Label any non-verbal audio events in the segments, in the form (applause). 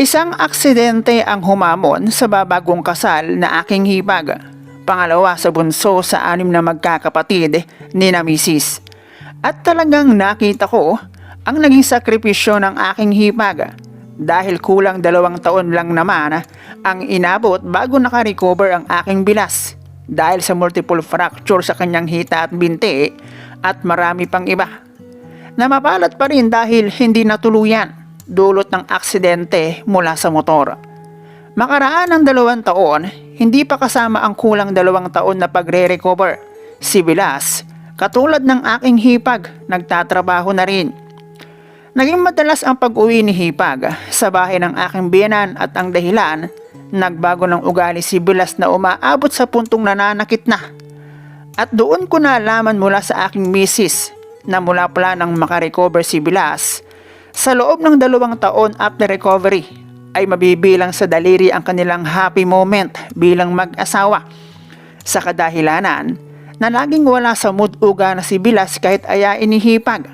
Isang aksidente ang humamon sa babagong kasal na aking hibag. Pangalawa sa bunso sa anim na magkakapatid ni na misis. At talagang nakita ko ang naging sakripisyo ng aking hibag. Dahil kulang dalawang taon lang naman ang inabot bago nakarecover ang aking bilas. Dahil sa multiple fracture sa kanyang hita at binti at marami pang iba na mapalat pa rin dahil hindi natuluyan dulot ng aksidente mula sa motor. Makaraan ng dalawang taon, hindi pa kasama ang kulang dalawang taon na pagre-recover. Si Bilas, katulad ng aking hipag, nagtatrabaho na rin. Naging madalas ang pag-uwi ni Hipag sa bahay ng aking biyanan at ang dahilan, nagbago ng ugali si Bilas na umaabot sa puntong nananakit na. At doon ko nalaman mula sa aking misis na mula pala nang makarecover si Bilas, sa loob ng dalawang taon after recovery ay mabibilang sa daliri ang kanilang happy moment bilang mag-asawa. Sa kadahilanan na laging wala sa mood uga na si Bilas kahit ayain ni Hipag.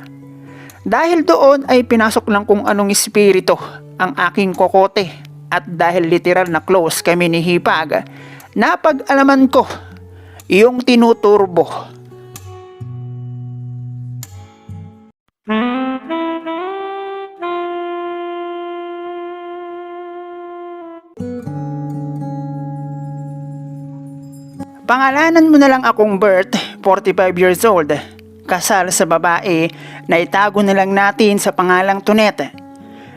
Dahil doon ay pinasok lang kung anong espiritu ang aking kokote at dahil literal na close kami ni Hipag, napag-alaman ko yung tinuturbo Pangalanan mo na lang akong Bert, 45 years old. Kasal sa babae na itago na lang natin sa pangalang Tunet.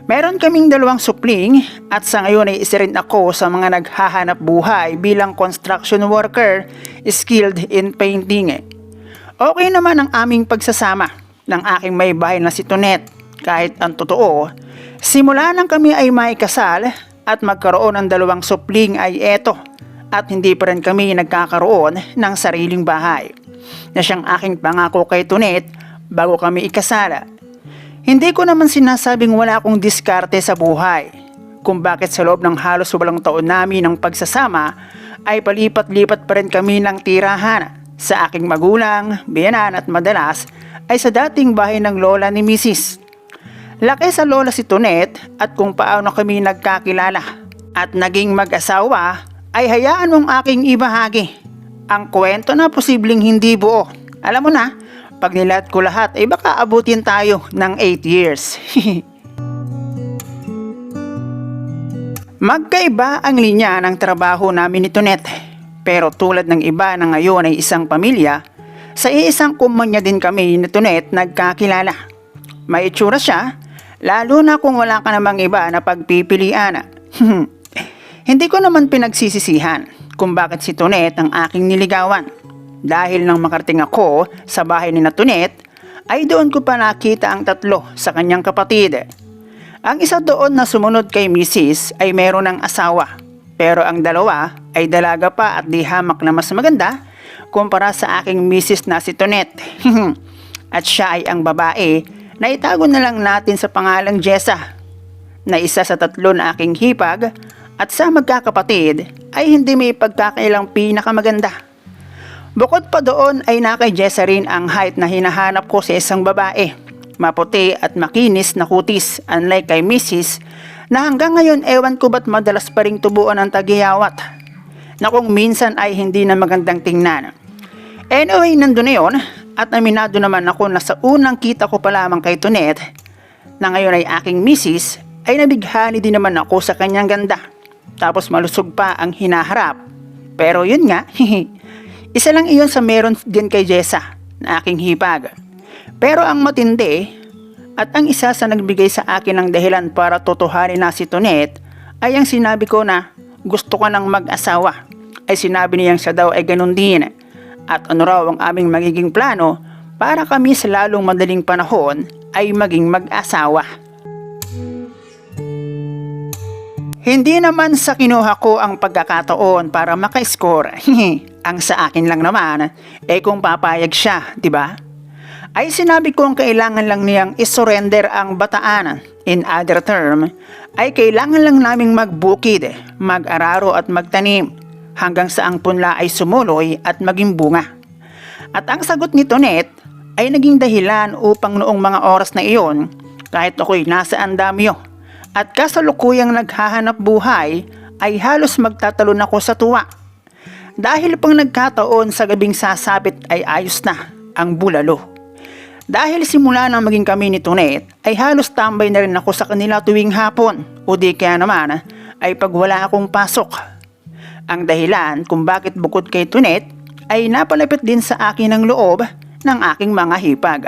Meron kaming dalawang supling at sa ngayon ay isa rin ako sa mga naghahanap buhay bilang construction worker skilled in painting. Okay naman ang aming pagsasama ng aking may bahay na si Tunet kahit ang totoo, simula nang kami ay may kasal at magkaroon ng dalawang supling ay eto at hindi pa rin kami nagkakaroon ng sariling bahay na siyang aking pangako kay Tunet bago kami ikasala. Hindi ko naman sinasabing wala akong diskarte sa buhay kung bakit sa loob ng halos walang taon namin ng pagsasama ay palipat-lipat pa rin kami ng tirahan sa aking magulang, biyanan at madalas ay sa dating bahay ng lola ni Mrs. Laki sa lola si Tunet at kung paano kami nagkakilala at naging mag-asawa ay hayaan mong aking ibahagi. Ang kwento na posibleng hindi buo. Alam mo na, pag nilat ko lahat ay baka abutin tayo ng 8 years. (laughs) Magkaiba ang linya ng trabaho namin ni Tonet. Pero tulad ng iba na ngayon ay isang pamilya, sa iisang kumpanya din kami ni Tonet nagkakilala. May itsura siya, lalo na kung wala ka namang iba na pagpipilian. (laughs) Hindi ko naman pinagsisisihan kung bakit si Tonet ang aking niligawan. Dahil nang makarating ako sa bahay ni Tonet, ay doon ko pa nakita ang tatlo sa kanyang kapatid. Ang isa doon na sumunod kay Mrs. ay meron ng asawa. Pero ang dalawa ay dalaga pa at di hamak na mas maganda kumpara sa aking Mrs. na si Tonet. (laughs) at siya ay ang babae na itago na lang natin sa pangalang Jessa na isa sa tatlo na aking hipag at sa magkakapatid ay hindi may pagkakailang pinakamaganda. Bukod pa doon ay nakay Jessa rin ang height na hinahanap ko sa isang babae. Maputi at makinis na kutis unlike kay Mrs. na hanggang ngayon ewan ko ba't madalas pa ring tubuan ang tagiyawat na kung minsan ay hindi na magandang tingnan. Anyway, nandun na yun at aminado naman ako na sa unang kita ko pa lamang kay Tonet na ngayon ay aking misis ay nabighani din naman ako sa kanyang ganda. Tapos malusog pa ang hinaharap. Pero yun nga, (laughs) isa lang iyon sa meron din kay Jessa na aking hipag. Pero ang matindi at ang isa sa nagbigay sa akin ng dahilan para totohanin na si Tonet ay ang sinabi ko na gusto ko ng mag-asawa. Ay sinabi niyang siya daw ay ganun din. At ano raw ang aming magiging plano para kami sa lalong madaling panahon ay maging mag-asawa. Hindi naman sa kinuha ko ang pagkakataon para maka-score. ang sa akin lang naman, eh kung papayag siya, di ba? Ay sinabi kong kailangan lang niyang isurrender ang bataan. In other term, ay kailangan lang naming magbukid, mag-araro at magtanim hanggang sa ang punla ay sumuloy at maging bunga. At ang sagot ni Tonet ay naging dahilan upang noong mga oras na iyon, kahit ako'y nasa andamyo, at kasalukuyang naghahanap buhay ay halos magtatalon ako sa tuwa. Dahil pang nagkataon sa gabing sasabit ay ayos na ang bulalo. Dahil simula nang maging kami ni Tonet ay halos tambay na rin ako sa kanila tuwing hapon o di kaya naman ay pag wala akong pasok. Ang dahilan kung bakit bukod kay Tonet ay napalapit din sa akin ang loob ng aking mga hipag.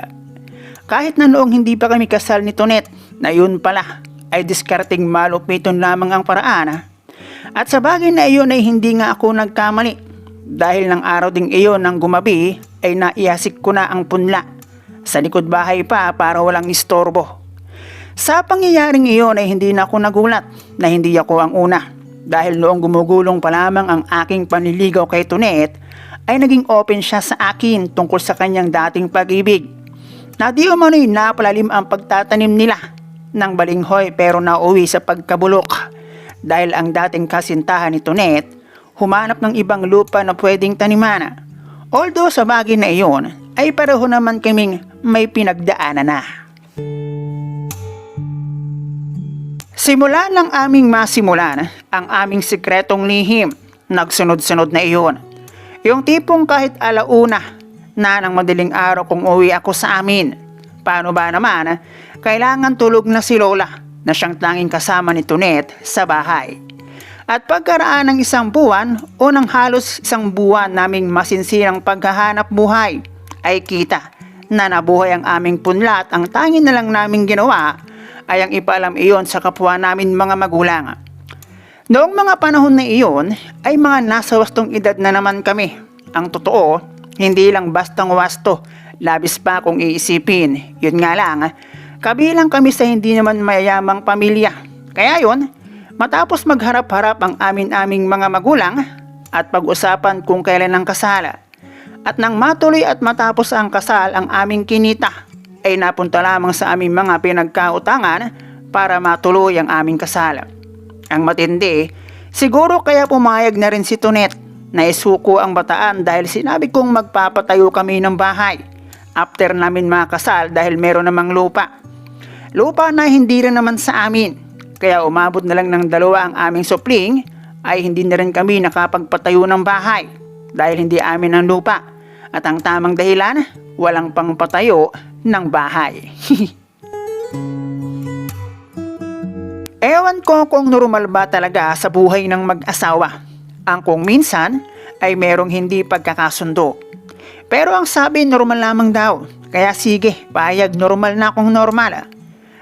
Kahit na noong hindi pa kami kasal ni Tonet na yun pala ay diskarting malupiton lamang ang paraan. At sa bagay na iyon ay hindi nga ako nagkamali dahil ng araw ding iyon ng gumabi ay naiyasik ko na ang punla sa likod bahay pa para walang istorbo. Sa pangyayaring iyon ay hindi na ako nagulat na hindi ako ang una dahil noong gumugulong pa lamang ang aking panliligaw kay Tonet ay naging open siya sa akin tungkol sa kanyang dating pag-ibig. Na di umano'y napalalim ang pagtatanim nila ng balinghoy pero nauwi sa pagkabulok dahil ang dating kasintahan ni Tonet humanap ng ibang lupa na pwedeng taniman. Although sa bagay na iyon ay pareho naman kaming may pinagdaanan na. Simula ng aming masimulan ang aming sikretong lihim, nagsunod-sunod na iyon. Yung tipong kahit alauna na ng madaling araw kung uwi ako sa amin. Paano ba naman, kailangan tulog na si Lola na siyang tanging kasama ni Tonet sa bahay. At pagkaraan ng isang buwan o ng halos isang buwan naming masinsirang paghahanap buhay, ay kita na nabuhay ang aming punla at ang tanging na lang naming ginawa ay ang ipaalam iyon sa kapwa namin mga magulang. Noong mga panahon na iyon ay mga nasa wastong edad na naman kami. Ang totoo, hindi lang bastang wasto, labis pa kung iisipin. Yun nga lang, kabilang kami sa hindi naman mayayamang pamilya. Kaya yun, matapos magharap-harap ang amin-aming mga magulang at pag-usapan kung kailan ang kasala. At nang matuloy at matapos ang kasal ang aming kinita, ay napunta lamang sa aming mga pinagkautangan para matuloy ang aming kasal. Ang matindi, siguro kaya pumayag na rin si Tonet na isuko ang bataan dahil sinabi kong magpapatayo kami ng bahay after namin makasal dahil meron namang lupa. Lupa na hindi rin naman sa amin, kaya umabot na lang ng dalawa ang aming supling ay hindi na rin kami nakapagpatayo ng bahay dahil hindi amin ang lupa. At ang tamang dahilan, walang pangpatayo ng bahay. (laughs) Ewan ko kung normal ba talaga sa buhay ng mag-asawa. Ang kung minsan ay merong hindi pagkakasundo. Pero ang sabi normal lamang daw. Kaya sige, payag normal na kung normal.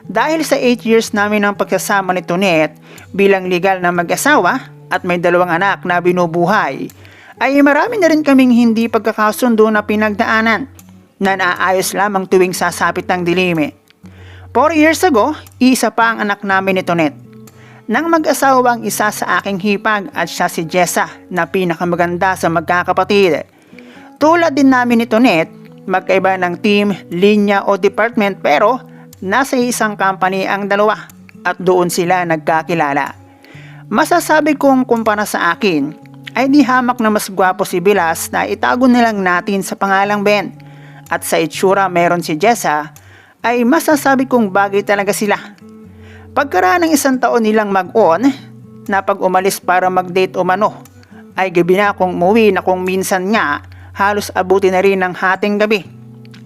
Dahil sa 8 years namin ng pagsasama ni Tonet bilang legal na mag-asawa at may dalawang anak na binubuhay, ay marami na rin kaming hindi pagkakasundo na pinagdaanan na naayos lamang tuwing sasapit ng dilimi. Four years ago, isa pa ang anak namin ni Tonet. Nang mag-asawa ang isa sa aking hipag at siya si Jessa na pinakamaganda sa magkakapatid. Tulad din namin ni Tonet, magkaiba ng team, linya o department pero nasa isang company ang dalawa at doon sila nagkakilala. Masasabi kong kumpara sa akin ay di hamak na mas gwapo si Bilas na itago nilang natin sa pangalang Ben at sa itsura meron si Jessa ay masasabi kong bagay talaga sila. Pagkaraan ng isang taon nilang mag-on na pag umalis para mag-date o mano ay gabi na akong umuwi na kung minsan nga halos abuti na rin ng hating gabi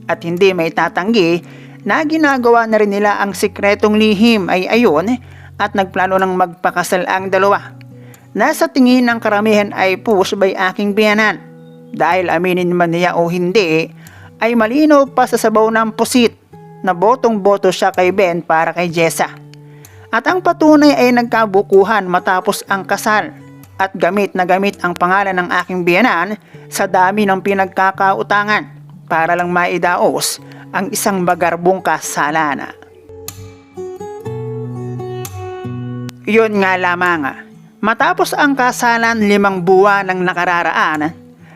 at hindi may tatanggi na ginagawa na rin nila ang sikretong lihim ay ayon at nagplano ng magpakasal ang dalawa. Nasa tingin ng karamihan ay push by aking biyanan. Dahil aminin man niya o hindi, ay malinaw pa sa sabaw ng pusit na botong-boto siya kay Ben para kay Jessa. At ang patunay ay nagkabukuhan matapos ang kasal at gamit na gamit ang pangalan ng aking biyanan sa dami ng pinagkakautangan para lang maidaos ang isang bagarbong kasalana. Yun nga lamang, matapos ang kasalan limang buwan ng nakararaan,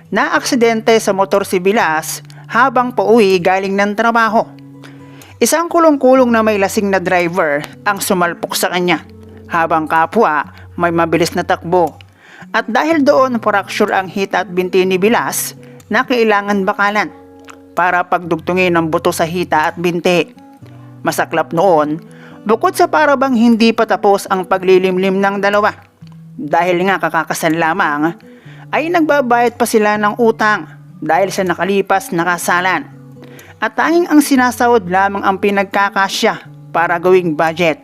na aksidente sa motor si Bilas habang pauwi galing ng trabaho. Isang kulong-kulong na may lasing na driver ang sumalpok sa kanya habang kapwa may mabilis na takbo. At dahil doon fracture ang hita at binti ni Bilas na kailangan bakalan para pagdugtungin ng buto sa hita at binti. Masaklap noon, Bukod sa parabang hindi pa tapos ang paglilimlim ng dalawa, dahil nga kakakasal lamang, ay nagbabayad pa sila ng utang dahil sa nakalipas na kasalan. At tanging ang sinasahod lamang ang pinagkakasya para gawing budget.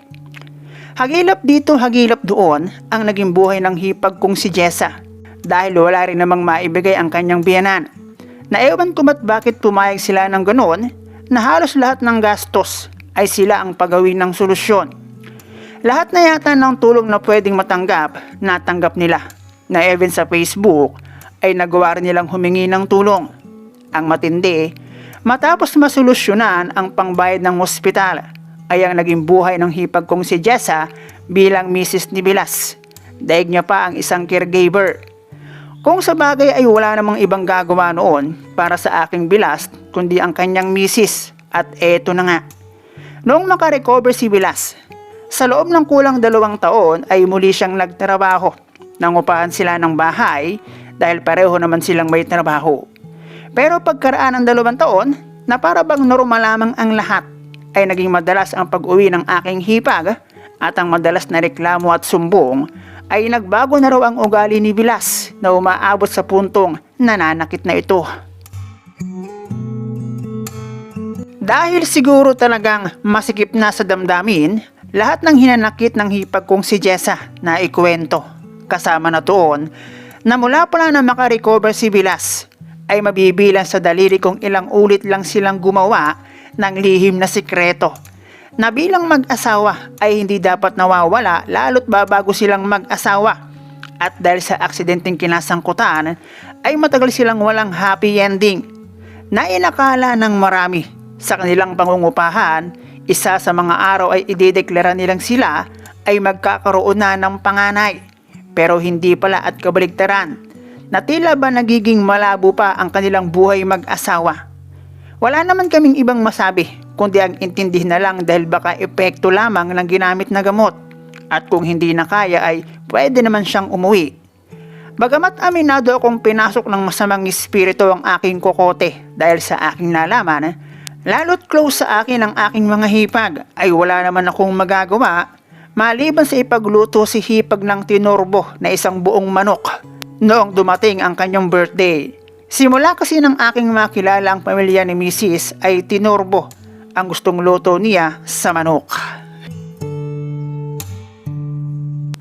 Hagilap dito, hagilap doon ang naging buhay ng hipag kong si Jessa dahil wala rin namang maibigay ang kanyang biyanan. Naewan ko ba't bakit pumayag sila ng ganoon na halos lahat ng gastos ay sila ang pagawin ng solusyon. Lahat na yata ng tulong na pwedeng matanggap, natanggap nila. Na even sa Facebook ay nagawa rin nilang humingi ng tulong. Ang matindi, matapos masolusyonan ang pangbayad ng ospital, ay ang naging buhay ng hipag kong si Jessa bilang Mrs. ni Bilas. Daig niya pa ang isang caregiver. Kung sa bagay ay wala namang ibang gagawa noon para sa aking bilas kundi ang kanyang misis at eto na nga. Noong makarecover si Bilas, sa loob ng kulang dalawang taon ay muli siyang nagtrabaho. Nangupahan sila ng bahay dahil pareho naman silang may trabaho. Pero pagkaraan ng dalawang taon, na para bang normal lamang ang lahat, ay naging madalas ang pag-uwi ng aking hipag at ang madalas na reklamo at sumbong ay nagbago na raw ang ugali ni Bilas na umaabot sa puntong nananakit na ito. Dahil siguro talagang masikip na sa damdamin, lahat ng hinanakit ng hipag kong si Jessa na ikwento. Kasama na doon na mula pala na makarecover si Bilas ay mabibilang sa daliri kung ilang ulit lang silang gumawa ng lihim na sikreto na bilang mag-asawa ay hindi dapat nawawala lalo't babago silang mag-asawa. At dahil sa aksidenteng kinasangkutan ay matagal silang walang happy ending na inakala ng marami sa kanilang pangungupahan, isa sa mga araw ay idedeklara nilang sila ay magkakaroon na ng panganay. Pero hindi pala at kabaligtaran na tila ba nagiging malabo pa ang kanilang buhay mag-asawa. Wala naman kaming ibang masabi kundi ang intindi na lang dahil baka epekto lamang ng ginamit na gamot. At kung hindi na kaya ay pwede naman siyang umuwi. Bagamat aminado akong pinasok ng masamang espiritu ang aking kokote dahil sa aking nalaman, lalo't close sa akin ang aking mga hipag ay wala naman akong magagawa maliban sa ipagluto si hipag ng tinorbo na isang buong manok noong dumating ang kanyang birthday. Simula kasi ng aking makilala ang pamilya ni Mrs. ay tinorbo ang gustong luto niya sa manok.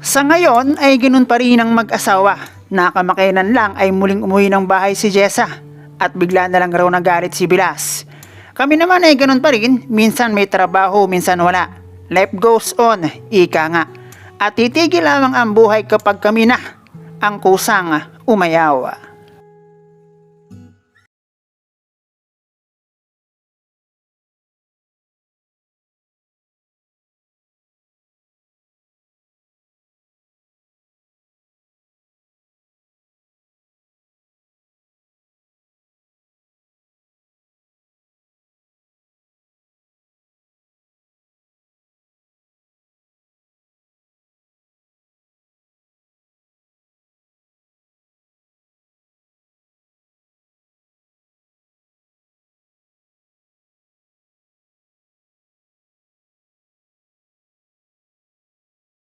Sa ngayon ay ganun pa rin ang mag-asawa. Nakamakainan lang ay muling umuwi ng bahay si Jessa at bigla na lang raw nagalit si Bilas. Kami naman ay ganun pa rin, minsan may trabaho, minsan wala. Life goes on, ika nga. At titigil lamang ang buhay kapag kami na ang kusang umayaw.